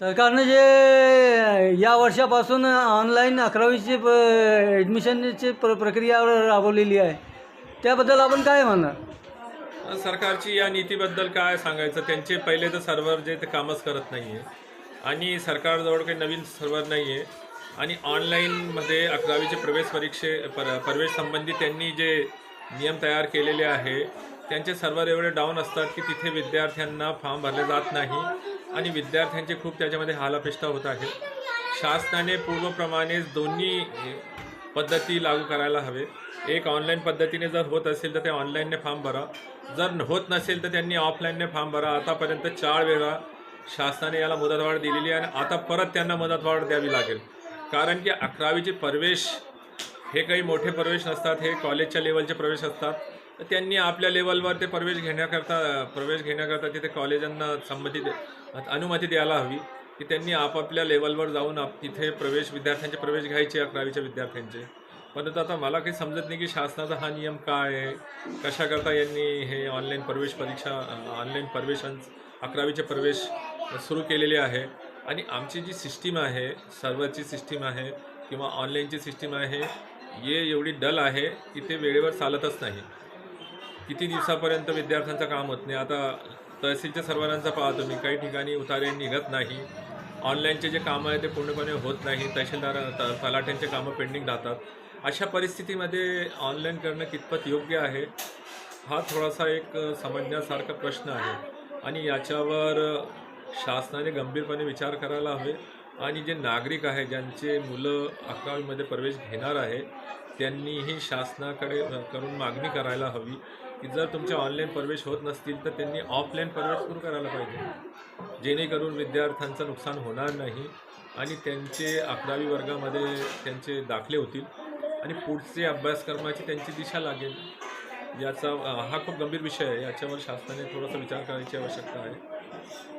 सरकारनं जे या वर्षापासून ऑनलाईन अकरावीची प ॲडमिशनची प्र प्रक्रिया राबवलेली आहे त्याबद्दल आपण काय म्हणणार? सरकारची या नीतीबद्दल काय सांगायचं? त्यांचे पहिले तर सर्व्हर जे ते कामच करत नाही आहे आणि सरकारजवळ काही नवीन सर्व्हर नाही आहे आणि ऑनलाईनमध्ये अकरावीचे प्रवेश परीक्षे पर प्रवेश संबंधी त्यांनी जे नियम तयार केलेले आहे त्यांचे सर्व्हर एवढे डाऊन असतात की तिथे विद्यार्थ्यांना फॉर्म भरले जात नाही. आणि विद्यार्थ्यांचे खूप त्याच्यामध्ये हालापेष्टा होत आहे शासनाने पूर्वप्रमाणेच दोन्ही पद्धती लागू करायला हवे. एक ऑनलाईन पद्धतीने जर होत असेल तर ते ऑनलाईनने फॉर्म भरा. जर होत नसेल तर त्यांनी ऑफलाईनने फॉर्म भरा. आतापर्यंत चार वेळा शासनाने याला मुदतवाढ दिलेली आहे आणि आता परत त्यांना मुदतवाढ द्यावी लागेल. कारण की अकरावीचे प्रवेश हे काही मोठे प्रवेश नसतात हे कॉलेजच्या लेवलचे प्रवेश असतात. तर त्यांनी आपल्या लेवलवर ते प्रवेश घेण्याकरता प्रवेश घेण्याकरता तिथे कॉलेजांना संमती दे अनुमती द्यायला हवी. की त्यांनी आपापल्या लेवलवर जाऊन आप तिथे प्रवेश विद्यार्थ्यांचे प्रवेश घ्यायचे अकरावीच्या विद्यार्थ्यांचे. परंतु आता मला काही समजत नाही की शासनाचा हा नियम काय आहे. कशाकरता यांनी हे ऑनलाईन प्रवेश परीक्षा ऑनलाईन प्रवेशां अकरावीचे प्रवेश सुरू केलेले आहे. आणि आमची जी सिस्टीम आहे सर्वरची सिस्टीम आहे किंवा ऑनलाईनची सिस्टीम आहे ये एवढी डल आहे की ते वेळेवर चालतच नाही. किती दिवसापर्यंत विद्यार्थ्यांचं काम होत नाही. आता तहसीलच्या सर्वांचा पाहतो मी काही ठिकाणी उतारे निघत नाही. ऑनलाईनचे जे कामं आहे ते पूर्णपणे होत नाही. तहसीलदार तलाठ्यांचे कामं पेंडिंग राहतात. अशा परिस्थितीमध्ये ऑनलाईन करणं कितपत योग्य आहे? हा थोडासा एक समजण्यासारखा प्रश्न आहे. आणि याच्यावर शासनाने गंभीरपणे विचार करायला हवे. आणि जे नागरिक आहे ज्यांचे मुलं अकरावीमध्ये प्रवेश घेणार आहे त्यांनीही शासनाकडे करून मागणी करायला हवी की जर तुमचे ऑनलाईन प्रवेश होत नसतील तर त्यांनी ऑफलाईन प्रवेश सुरू करायला पाहिजे. जेणेकरून विद्यार्थ्यांचं नुकसान होणार नाही आणि त्यांचे अकरावी वर्गामध्ये त्यांचे दाखले होतील आणि पुढचे अभ्यासक्रमाची त्यांची दिशा लागेल. याचा हा खूप गंभीर विषय आहे. याच्यावर शासनाने थोडासा विचार करायची आवश्यकता आहे.